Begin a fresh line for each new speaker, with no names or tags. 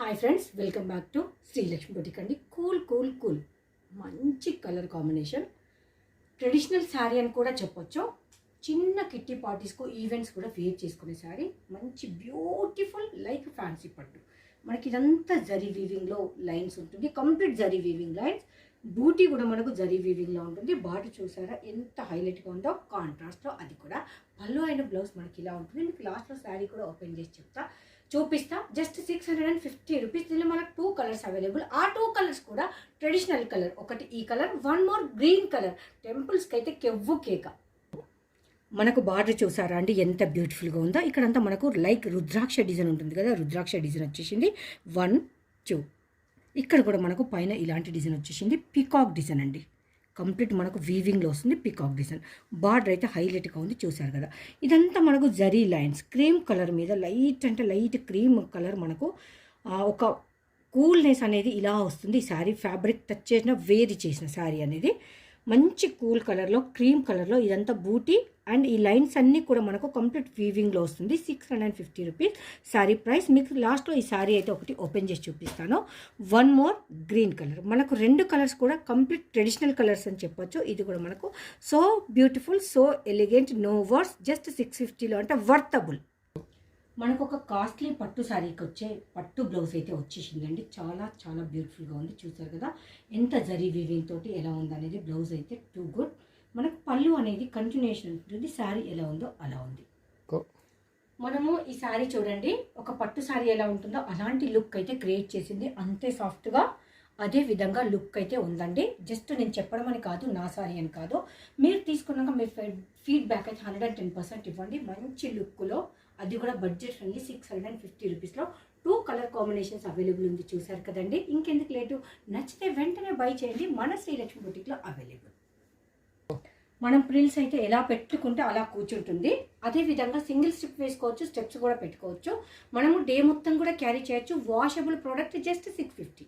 Hi friends welcome back to Srilakshmi boutique అండి. Cool cool cool మంచి colour combination traditional sari అని కూడా చెప్పొచ్చు. చిన్న కిట్టి పార్టీస్కు ఈవెంట్స్ కూడా వేర్ చేసుకునే శారీ మంచి బ్యూటిఫుల్ లైక్ ఫ్యాన్సీ పట్టు. మనకి ఇదంతా జరీ వీవింగ్లో లైన్స్ ఉంటుంది. కంప్లీట్ జరీ వీవింగ్ లైన్స్ బూటీ కూడా మనకు జరీ వీవింగ్లో ఉంటుంది. బాటి చూసారా? ఎంత హైలైట్గా ఉందో కాంట్రాస్ట్లో అది కూడా. పళ్ళు అయిన బ్లౌజ్ మనకి ఇలా ఉంటుంది. మీకు లాస్ట్లో శారీ కూడా ఓపెన్ చేసి చెప్తా. చూపిస్తా. Just six hundred and fifty rupees దీనిలో మనకు టూ కలర్స్ అవైలబుల్ ఆ టూ కలర్స్ కూడా ట్రెడిషనల్ కలర్ ఒకటి ఈ colour one more green colour టెంపుల్స్కి అయితే కెవ్వు కేక. మనకు బార్డర్ చూసారా అండి? ఎంత బ్యూటిఫుల్గా ఉందో. ఇక్కడంతా మనకు లైక్ రుద్రాక్ష డిజైన్ ఉంటుంది కదా. రుద్రాక్ష డిజైన్ వచ్చేసింది. వన్ టూ ఇక్కడ కూడా మనకు పైన ఇలాంటి డిజైన్ వచ్చేసింది పికాక్ డిజైన్ అండి. కంప్లీట్ మనకు వీవింగ్లో వస్తుంది పికాక్ డిజైన్ బార్డర్ అయితే హైలైట్గా ఉంది చూశారు కదా. ఇదంతా మనకు జరీ లైన్స్ క్రీమ్ కలర్ మీద లైట్ అంటే లైట్ క్రీమ్ కలర్ మనకు ఒక కూల్నెస్ అనేది ఇలా వస్తుంది. ఈ శారీ ఫ్యాబ్రిక్ టచ్ చేసిన వేది చేసిన శారీ అనేది. మంచి కూల్ కలర్లో క్రీమ్ కలర్లో ఇదంతా బూటీ అండ్ ఈ లైన్స్ అన్నీ కూడా మనకు కంప్లీట్ వీవింగ్లో వస్తుంది. Six hundred and fifty rupees. Sari price మీకు లాస్ట్లో ఈ శారీ అయితే ఒకటి ఓపెన్ చేసి చూపిస్తాను. One more green colour. మనకు రెండు కలర్స్ కూడా కంప్లీట్ ట్రెడిషనల్ కలర్స్ అని చెప్పొచ్చు. ఇది కూడా మనకు so beautiful so elegant no words just six ఫిఫ్టీలో. అంటే వర్తబుల్. మనకు ఒక కాస్ట్లీ పట్టు శారీకి వచ్చే పట్టు బ్లౌజ్ అయితే వచ్చేసిందండి. చాలా చాలా బ్యూటిఫుల్గా ఉంది. చూసారు కదా? ఎంత జరీ వీవింగ్ తోటి ఎలా ఉందనేది బ్లౌజ్ అయితే టూ గుడ్. మనకు పళ్ళు అనేది కంటిన్యూషన్ ఉంటుంది. శారీ ఎలా ఉందో అలా ఉంది. మనము ఈ శారీ చూడండి. ఒక పట్టు శారీ ఎలా ఉంటుందో అలాంటి లుక్ అయితే క్రియేట్ చేసింది. అంతే సాఫ్ట్గా అదే విధంగా లుక్ అయితే ఉందండి. జస్ట్ నేను చెప్పడం అని కాదు నా సారీ అని కాదు. మీరు తీసుకున్నాక మీ ఫీడ్బ్యాక్ అయితే హండ్రెడ్ అండ్ టెన్ పర్సెంట్ ఇవ్వండి. మంచి లుక్లో అది కూడా budget friendly six hundred and fifty రూపీస్లో టూ కలర్ కాంబినేషన్స్ అవైలబుల్ ఉంది చూసారు కదండి. ఇంకెందుకు లేటు? నచ్చితే వెంటనే బై చేయండి. మన శ్రీలక్ష్మి బుటిక్లో అవైలబుల్. మనం ప్రిల్స్ అయితే ఎలా పెట్టుకుంటే అలా కూర్చుంటుంది. అదే విధంగా సింగిల్ స్టెప్ వేసుకోవచ్చు స్టెప్స్ కూడా పెట్టుకోవచ్చు. మనము డే మొత్తం కూడా క్యారీ చేయొచ్చు. Washable product just six fifty.